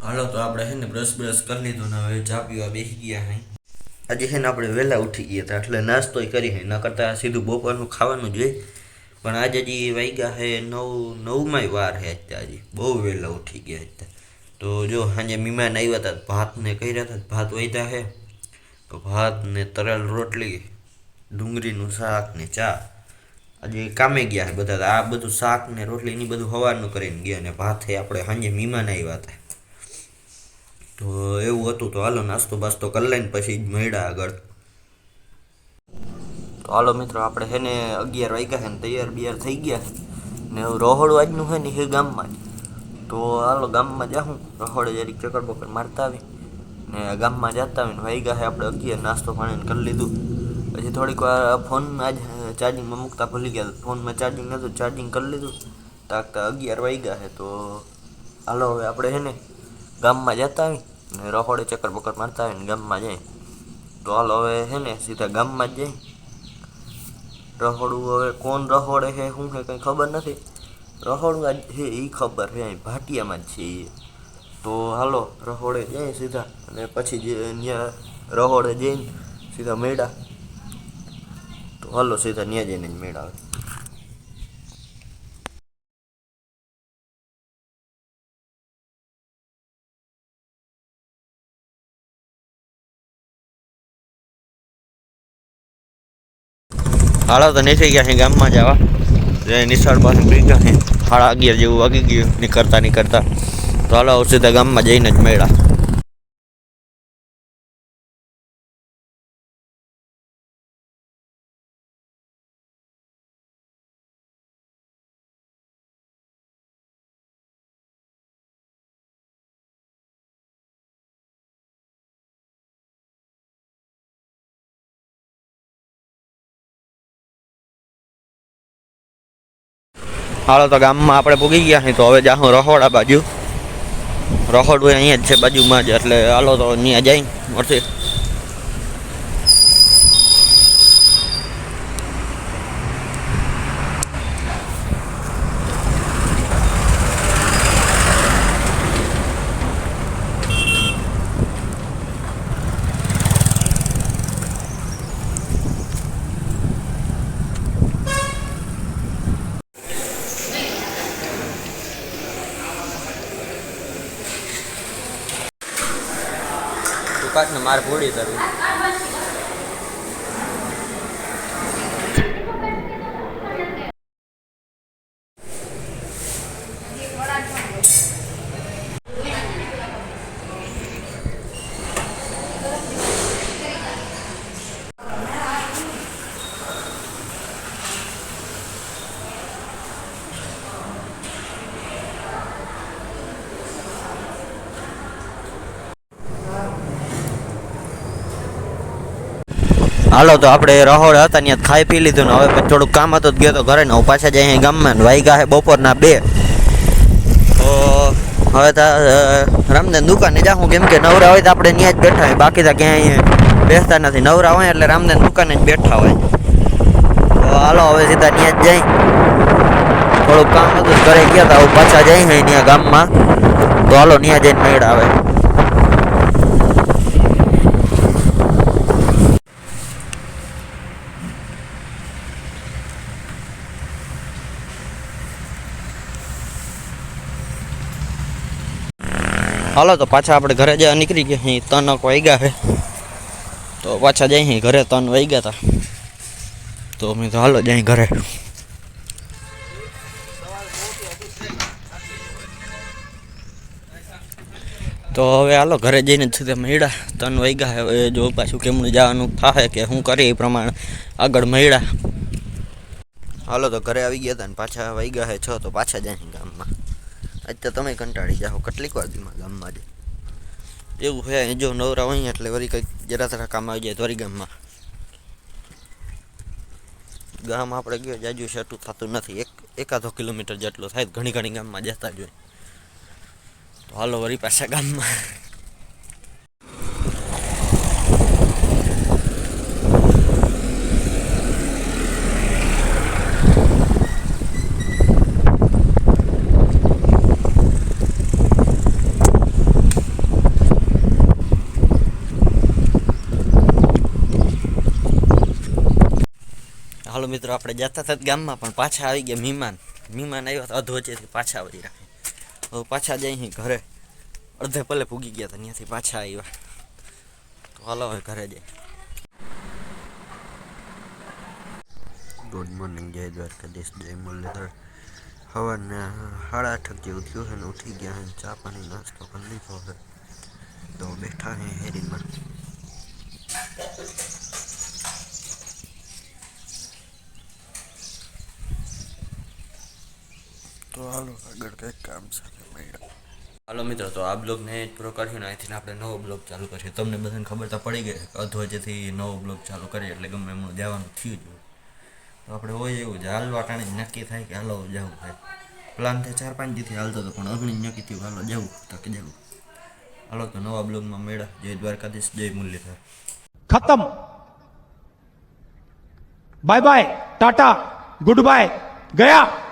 હાલો તો આપણે છે ને બ્રશ બ્રશ કરી લીધું ને હવે ચા પીવા બેસી ગયા હે. આજે છે ને આપણે વહેલા ઉઠી ગયા હતા, એટલે નાસ્તોય કરી હે, ના કરતાં સીધું બપોરનું ખાવાનું જોઈએ પણ આજે હજી વાગ્યા છે નવ, નવમાંય વાર છે હજી, બહુ વહેલા ઉઠી ગયા અત્યારે. તો જો સાંજે મહેમાન આવ્યા હતા, ભાતને કર્યા હતા, ભાત વહીતા છે તો ભાત ને તરલ રોટલી, ડુંગળીનું શાક ને ચા. આજે કામે ગયા બધા આ બધું શાક ને રોટલી એની બધું સવારનું કરીને ગયા ને ભાતે આપણે સાંજે મહેમાન આવ્યા હતા. તો એવું હતું તો હાલો નાસ્તો બાસ્તો કરી લઈને પછી જ મળ્યા આગળ. તો હાલો મિત્રો, આપણે હે ને અગિયાર વાગ્યા છે ને તૈયાર બિયાર થઈ ગયા. ને રોહડું આજનું છે ને એ ગામમાં તો હાલો ગામમાં જાઉં રોહડે જરીક ચક્કર બકર મારતા આવી. ને ગામમાં જતા આવીને વાગ્યા છે આપણે અગિયાર નાસ્તો પાણી કરી લીધું. પછી થોડીક વાર ફોન આજ ચાર્જિંગમાં મૂકતા ભૂલી ગયા. ફોનમાં ચાર્જિંગ નહોતું ચાર્જિંગ કરી લીધું. તાકતા અગિયાર વાગ્યા છે તો હાલો હવે આપણે છે ને ગામમાં જતા આવી ને રહોડે ચક્કર બક્કર મારતા આવીને ગામમાં જાય. તો હાલ હવે છે ને સીધા ગામમાં જ જાય. રહોડું હવે કોણ રહોડે છે, શું છે કંઈ ખબર નથી. રહોડું આજ છે એ ખબર છે, અહીં ભાટિયામાં જ છે એ. તો હાલો રહોડે જાય સીધા અને પછી જે ત્યાં રહોડે જઈને સીધા મેળા. તો હાલો સીધા ત્યાં જઈને જ મેળા આવે. હાલો તો નીકળી ગયા છે ગામમાં જવા નિશાળ પાસે ભેગા છે. હાડા અગિયાર જેવું વાગી ગયું નીકળતા નીકળતા. તો હાલો સીધા ગામમાં જઈને જ મળ્યા. હાલો તો ગામમાં આપણે પૂગી ગયા છે તો હવે જાઉં રહોડા બાજુ. રહોડું અહીંયા જ છે બાજુમાં જ, એટલે હાલો તો ત્યાં જઈ મળશે દુકાનને માર પૂરી કરવી હાલો, તો આપણે રહોડ હતા, ત્યાં ખાઈ પી લીધું ને હવે પણ થોડુંક કામ હતું જ ગયો તો ઘરે ને હું પાછા જઈ અહીં ગામમાં વાઈગા છે બપોરના બે. તો હવે તો રામદેન દુકાને જાઉં કેમ કે નવરા હોય તો આપણે ત્યાં જ બેઠા હોય, બાકી તો ક્યાંય બેસતા નથી. નવરા હોય એટલે રામદેન દુકાને જ બેઠા હોય. તો હાલો, હવે સીધા ત્યાં જ જઈ. થોડુંક કામ હતું ઘરે ગયા હતા પાછા જઈ ત્યાં ગામમાં. તો હાલો ત્યાં જઈને મેળ આવે. હાલો તો પાછા આપણે ઘરે જવા નીકળી ગયા. અહીં ત્રણ વાગ્યા છે. તો પાછા જઈ ઘરે ત્રણ વાગ્યા હતા. તો અમે તો હાલો જઈ ઘરે. તો હવે હાલો ઘરે જઈને જ મળ્યા ત્રણ વાગ્યા હવે જો પાછું કેમનું જવાનું થાય કે શું કરીએ એ પ્રમાણે આગળ મળ્યા હાલો તો ઘરે આવી ગયા હતા ને પાછા વાગ્યા છે. છ તો પાછા જાય ગામમાં. તો તમે કંટાળી જાઓ, કેટલીક વાર ગામમાં જ. એવું છે જો નવરા હોય એટલે વળી કંઈક જરા તરા કામ આવી જાય તો ગામમાં. ગામ આપણે ગયો જાજુ સેટું થતું નથી. એક એકાદો કિલોમીટર જેટલું થાય, ઘણી ઘણી ગામમાં જતા જ હોય. તો હાલો વળી પાછા ગામમાં. હાલો મિત્રો આપણે જતા હતા ગામમાં, પણ પાછા આવી ગયા મહેમાન. મહેમાન આવ્યા હતા અધવચેથી પાછા વળી રાખે. હવે પાછા જઈ ઘરે. અડધે પલે પૂગી ગયા હતા, ત્યાંથી પાછા આવ્યા. તો હાલો હવે ઘરે જાય ગુડ મોર્નિંગ જય દ્વારકાધીશ, જય મુરલીધર. સવારના સાડા આઠ જેવું થયું છે ને ઉઠી ગયા ચા પાણી નાસ્તો કરી લીધો છે. તો બેઠા હે હેરીમાં તો હાલો આગળ કંઈક કામ સાથે મળ્યા હાલો મિત્રો, તો આ બ્લોગને પૂરો કરશું ને અહીંથી આપણે નવો બ્લોગ ચાલુ કરીએ. તમને બધાને ખબર તો પડી ગઈ અધો નવો બ્લોગ ચાલુ કરીએ એટલે ગમે એમનું જવાનું થયું જ તો આપણે હોય એવું જ. હાલવા ટાણે નક્કી થાય કે હાલો જવું થાય પ્લાન તો ચાર પાંચ દીથી હાલતો હતો પણ અગ્નિ નક્કી થયું, હાલો જવું તો કે જવું હાલો તો નવા બ્લોગમાં મેળા જય દ્વારકાધીશ, જય મુરલીધર. ખતમ. Bye bye tata goodbye ગયા.